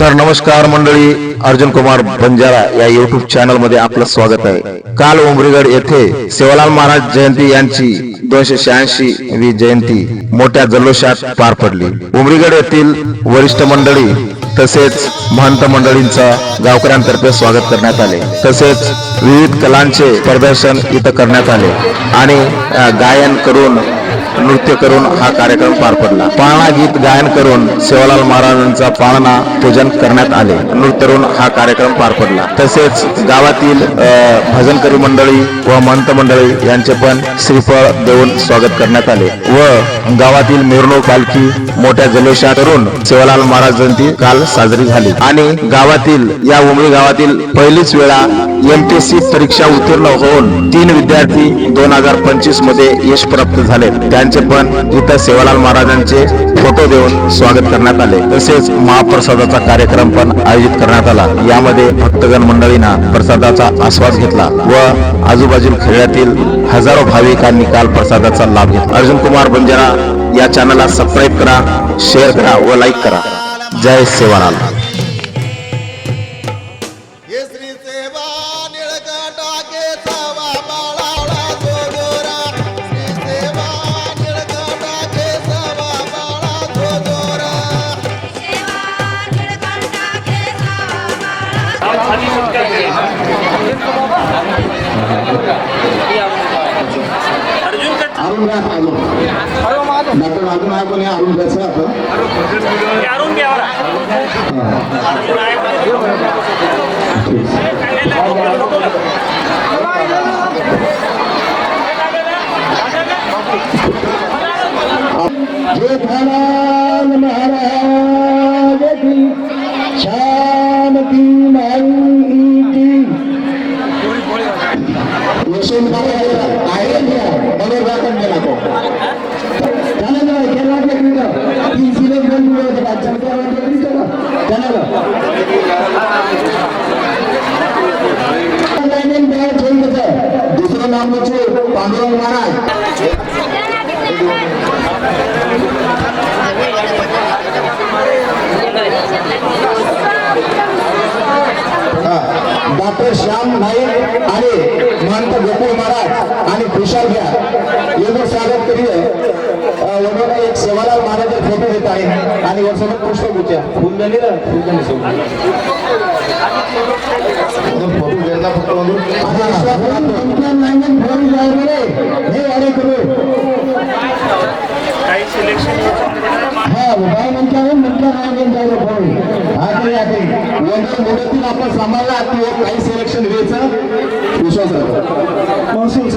तर नमस्कार मंडळी अर्जुन कुमार बंजारा या युट्यूब चॅनलमध्ये आपलं स्वागत आहे. काल उमरीगड येथे सेवालाल महाराज जयंती यांची दोनशे शहाऐंशी वी जयंती मोठ्या जल्लोषात पार पडली. उमरीगड येथील वरिष्ठ मंडळी तसेच महंत मंडळींचा गावकऱ्यांतर्फे स्वागत करण्यात आले. तसेच विविध कलांचे प्रदर्शन इथं करण्यात आले आणि गायन करून नृत्य करून हा कार्यक्रम पार पडला. पाळणा गीत गायन करून सेवालाल महाराजांचा पाळणा पूजन करण्यात आले. नृत्य हा कार्यक्रम पार पडला. तसेच गावातील भजनकरी मंडळी व महंत मंडळी यांचे पण श्रीफळ देऊन स्वागत करण्यात आले व गावातील मिरवणूक पालखी मोठ्या जल्लोषात करून सेवालाल महाराज जयंती काल साजरी झाली. आणि गावातील या उमळी गावातील पहिलीच वेळा एमपीएससी परीक्षा उत्तीर्ण होऊन तीन विद्यार्थी दोन हजार पंचवीसमध्ये यश प्राप्त झाले. त्यांचे पण इथं सेवालाल महाराजांचे फोटो देऊन स्वागत करण्यात आले. तसेच महाप्रसादाचा कार्यक्रम पण आयोजित करण्यात आला. यामध्ये भक्तगण मंडळींना प्रसादाचा आस्वाद घेतला व आजूबाजूला खेड्यातील हजारो भाविकांनी काल प्रसादाचा लाभ घेतला. अर्जुन कुमार बंजारा या चॅनलला सबस्क्राईब करा शेअर करा व लाईक करा. जय सेवालाल. अरुण आहे पण हे अरुण घ्यायचं आपण अरुण घ्यावा जेठालाल महाराज दुसरं नाव म्हणजे पांडुरंग महाराज डॉक्टर श्याम नाईक आणि महंत गोकुळ महाराज आणि खुशाल घ्या एवढं स्वागत करूया. वडोला सेवालाल महाराज फोटो देत आहे. आणि वरसोबत पुष्पगुच्छ फुल झाली ना? फोटो हे म्हटलं नाही फोन मुदतीत आपण. सांभाळला. की एक काही सिलेक्शन घ्यायचं विश्वास महसूल